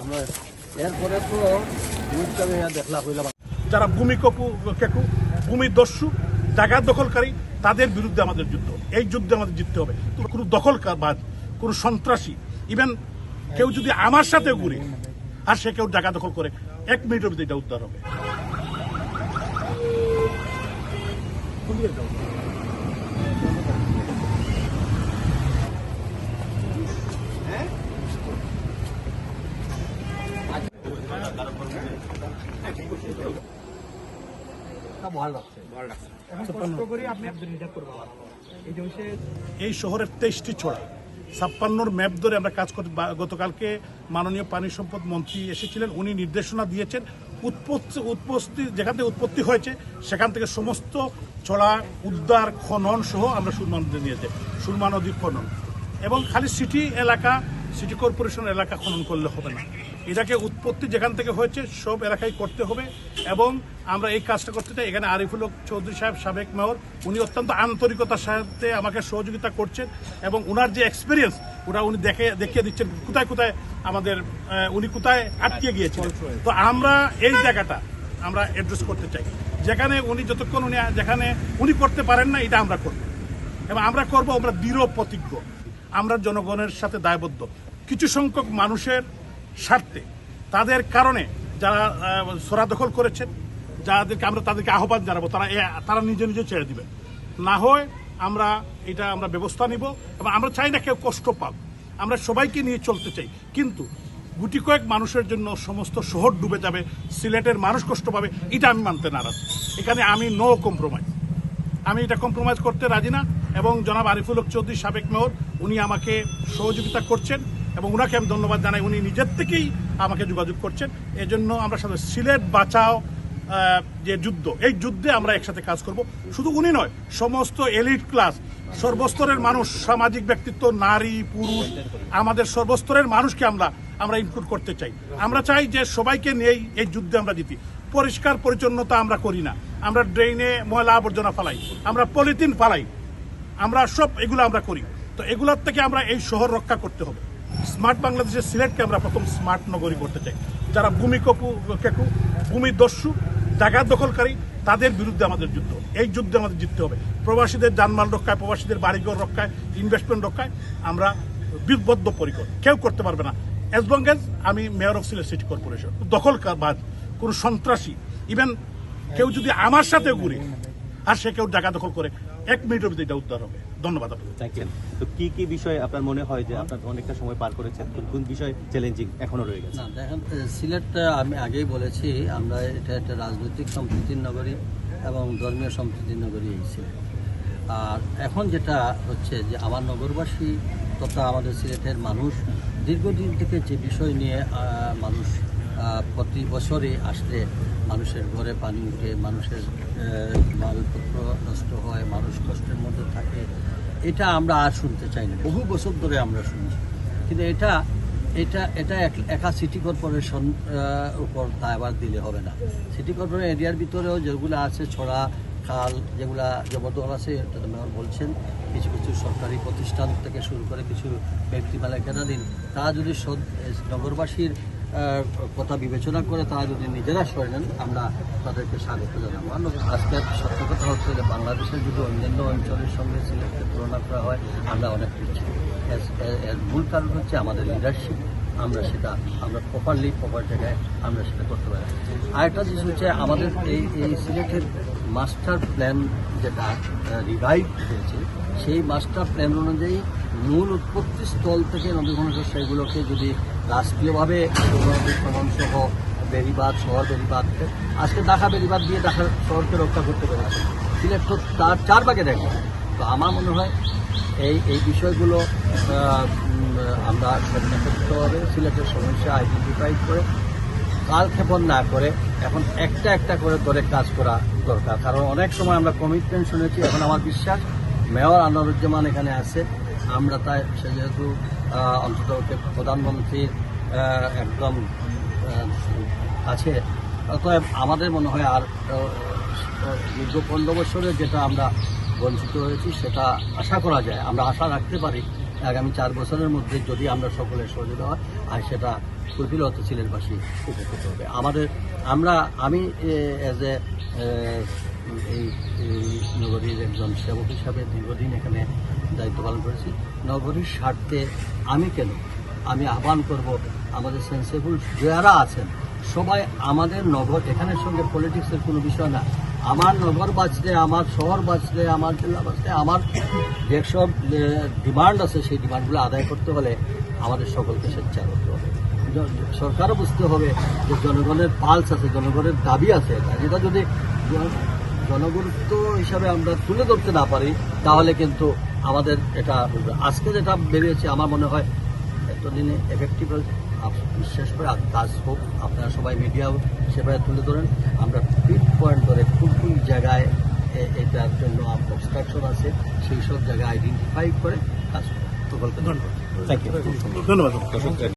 আমরা এরপরে তো দেখলা কইলাম যারা ভূমি কপু কেকু, ভূমি দস্যু, জায়গা দখলকারী, তাদের বিরুদ্ধে আমাদের যুদ্ধ। এই যুদ্ধে আমাদের জিততে হবে। কোনো দখলকারবাজ, কোনো সন্ত্রাসী ইভেন কেউ যদি আমার সাথে ঘুরে, আর সে কেউ জায়গা দখল করে, এক মিনিটের মধ্যে এটা উদ্ধার হবে। এই শহরের তেইশটি ছড়া ছাপ্পান্নর ম্যাপ ধরে আমরা কাজ করতে গতকালকে মাননীয় পানি সম্পদ মন্ত্রী এসেছিলেন উনি নির্দেশনা দিয়েছেন উৎপত্তি উৎপত্তি যেখান থেকে উৎপত্তি হয়েছে সেখান থেকে সমস্ত ছড়া উদ্ধার খনন সহ আমরা সুরমা নদী নিয়েছে সুরমা নদীর খনন। এবং খালি সিটি এলাকা সিটি কর্পোরেশন এলাকা খনন করলে হবে না। এটাকে উৎপত্তি যেখান থেকে হয়েছে, সব এলাকায় করতে হবে এবং আমরা এই কাজটা করতে চাই। এখানে আরিফুল চৌধুরী সাহেব, সাবেক মেয়র, উনি অত্যন্ত আন্তরিকতার সাথে আমাকে সহযোগিতা করছেন এবং ওনার যে এক্সপিরিয়েন্স ওটা উনি দেখে, দেখিয়ে দিচ্ছেন কোথায় কোথায় আমাদের উনি কোথায় আটকে গিয়েছেন তো আমরা এই জায়গাটা আমরা অ্যাড্রেস করতে চাই। যেখানে উনি যতক্ষণ উনি, যেখানে উনি করতে পারেন না, এটা আমরা করব। এবং আমরা করব, আমরা দৃঢ় প্রতিজ্ঞ। আমরা জনগণের সাথে দায়বদ্ধ। কিছু সংখ্যক মানুষের স্বার্থে, তাদের কারণে যারা সরা দখল করেছেন, যাদেরকে আমরা তাদেরকে আহ্বান জানাব, তারা তারা নিজে নিজে ছেড়ে দিবেন। না হয় আমরা এটা, আমরা ব্যবস্থা নিব এবং আমরা চাই না কেউ কষ্ট পাক। আমরা সবাইকে নিয়ে চলতে চাই, কিন্তু গুটি কয়েক মানুষের জন্য সমস্ত শহর ডুবে যাবে, সিলেটের মানুষ কষ্ট পাবে, এটা আমি মানতে নারাজ। এখানে আমি নো কম্প্রোমাইজ আমি এটা কম্প্রোমাইজ করতে রাজি না এবং জনাব আরিফুল চৌধুরী সাবেক মেয়র, উনি আমাকে সহযোগিতা করছেন। এবং উনাকে আমি ধন্যবাদ জানাই। উনি নিজের থেকেই আমাকে যোগাযোগ করছেন। এজন্য আমরা সাথে সিলেট বাঁচাও যে যুদ্ধ, এই যুদ্ধে আমরা একসাথে কাজ করব। শুধু উনি নয়, সমস্ত এলিট ক্লাস, সর্বস্তরের মানুষ, সামাজিক ব্যক্তিত্ব, নারী, পুরুষ, আমাদের সর্বস্তরের মানুষকে আমরা আমরা ইনক্লুড করতে চাই। আমরা চাই যে সবাইকে নিয়েই এই যুদ্ধে আমরা জিতি। পরিষ্কার পরিচ্ছন্নতা আমরা করি না। আমরা ড্রেনে ময়লা আবর্জনা ফালাই। আমরা পলিথিন ফালাই। আমরা সব এগুলো আমরা করি। তো এগুলোর থেকে আমরা এই শহর রক্ষা করতে হবে। স্মার্ট বাংলাদেশের সিলেটকে আমরা প্রথম স্মার্ট নগরী করতে চাই। যারা ভূমি কপু কেকু ভূমি দস্যু জায়গা দখলকারী, তাদের বিরুদ্ধে আমাদের যুদ্ধ। এই যুদ্ধে আমাদের জিততে হবে। প্রবাসীদের জানমাল রক্ষায়, প্রবাসীদের বাড়িঘর রক্ষায় ইনভেস্টমেন্ট রক্ষায় আমরা বিবদ্ধ পরিকর। কেউ করতে পারবে না। অ্যাজ লং এজ আমি mayor of Sylhet city corporation দখলকারবাজ, কোনো সন্ত্রাসী ইভেন কেউ যদি আমার সাথে ঘুরে, আর সে কেউ জায়গা দখল করে এক মিনিটের মধ্যে এটা উদ্ধার হবে। ধন্যবাদ আপনাকে থ্যাংক ইউ তো কি কি বিষয় আপনার মনে হয় যে আপনার অনেকটা সময় পার করেছেন? কোন কোন বিষয় চ্যালেঞ্জিং এখনও রয়ে গেছে? না দেখেন সিলেটটা আমি আগেই বলেছি আমরা এটা একটা রাজনৈতিক সম্প্রীতির নগরী এবং ধর্মীয় সম্প্রীতির নগরী এই সিলেট। আর এখন যেটা হচ্ছে যে আমার নগরবাসী তথা আমাদের সিলেটের মানুষ দীর্ঘদিন থেকে যে বিষয় নিয়ে মানুষ প্রতি বছরই আসলে মানুষের ঘরে পানি উঠে মানুষের মালপত্র নষ্ট হয় মানুষ কষ্টের মধ্যে থাকে এটা আমরা আর শুনতে চাই না। বহু বছর ধরে আমরা শুনছি। কিন্তু এটা এটা এটা এক- সিটি কর্পোরেশন উপর দায়ভার দিলে হবে না। সিটি কর্পোরেশন এরিয়ার ভিতরেও যেগুলো আছে, ছড়া, খাল, যেগুলা জবরদল আছে, এটা তো মেয়র বলছেন, কিছু কিছু সরকারি প্রতিষ্ঠান থেকে শুরু করে কিছু ব্যক্তি মালিকানাধীন তারা যদি নগরবাসীর কথা বিবেচনা করে তারা যদি নিজেরা সরে নেন, আমরা তাদেরকে স্বাগত জানাব। আজকের আজকে সত্য কথা হচ্ছে যে বাংলাদেশের যদি অন্যান্য অঞ্চলের সঙ্গে সিলেটকে তুলনা করা হয়, আমরা অনেক পিছিয়ে। এর মূল কারণ হচ্ছে আমাদের লিডারশিপ আমরা সেটা, আমরা প্রপারলি প্রপার জায়গায় আমরা সেটা করতে পারি। আরেকটা জিনিস হচ্ছে আমাদের এই এই সিলেটের মাস্টার প্ল্যান যেটা রিভাইভ হয়েছে, সেই মাস্টার প্ল্যান অনুযায়ী মূল উৎপত্তি স্থল থেকে নদী ঘনশ্ব সেগুলোকে যদি রাষ্ট্রীয়ভাবে সহ বেরিবাদ শহর বেরিবাদ আজকে দেখা বেরিবাদ দিয়ে দেখা শহরকে রক্ষা করতে পারে সিলেট তো তার চার ভাগে দেখে। তো আমার মনে হয় এই এই বিষয়গুলো আমরা করতে হবে, সিলেটের সমস্যা আইডেন্টিফাই করে, কালক্ষেপণ না করে, এখন একটা একটা করে ধরে কাজ করা দরকার। কারণ অনেক সময় আমরা কমিটমেন্ট শুনেছি, এখন আমার বিশ্বাস, মেয়র আনোয়ারুজ্জামান এখানে আছে, আমরা তাই সে যেহেতু অন্তত প্রধানমন্ত্রীর একদম আছে, অতএব আমাদের মনে হয় আর দীর্ঘ পনেরো বছরে যেটা আমরা বঞ্চিত হয়েছি, সেটা আশা করা যায়। আমরা আশা রাখতে পারি। আগামী চার বছরের মধ্যে যদি আমরা সকলের সহযোগিতা হয়, আর সেটা ফুলফিল হতে সিলেটবাসী উপকৃত হবে। আমাদের আমরা আমি অ্যাজ এ, এই নগরীর একজন সেবক হিসাবে দীর্ঘদিন এখানে দায়িত্ব পালন করেছি। নগরীর স্বার্থে আমি কেন? আমি আহ্বান করব, আমাদের সেন্সেবল যারা আছেন, সবাই আমাদের নগর এখানের সঙ্গে পলিটিক্সের কোনো বিষয় না। আমার নগর বাঁচলে, আমার শহর বাঁচলে, আমার জেলা বাঁচলে, আমার যেসব ডিমান্ড আছে, সেই ডিমান্ডগুলো আদায় করতে হলে আমাদের সকলকে স্বেচ্ছা করতে হবে। সরকারও বুঝতে হবে যে জনগণের পালস আছে, জনগণের দাবি আছে। যেটা যদি জন- জনগুরুত্ব হিসাবে আমরা তুলে ধরতে না পারি, তাহলে কিন্তু আমাদের এটা, আজকে যেটা বেরিয়েছে, আমার মনে হয় এতদিনে এফেক্টিভ বিশ্বাস করে আর কাজ হোক আপনারা সবাই মিডিয়াও সেভাবে তুলে ধরেন। আমরা পিট পয়েন্ট করে কোন কোন জায়গায় এটার জন্য অবস্ট্রাকশন আছে সেই সব জায়গায় আইডেন্টিফাই করে কাজ করব ধন্যবাদ। ধন্যবাদ।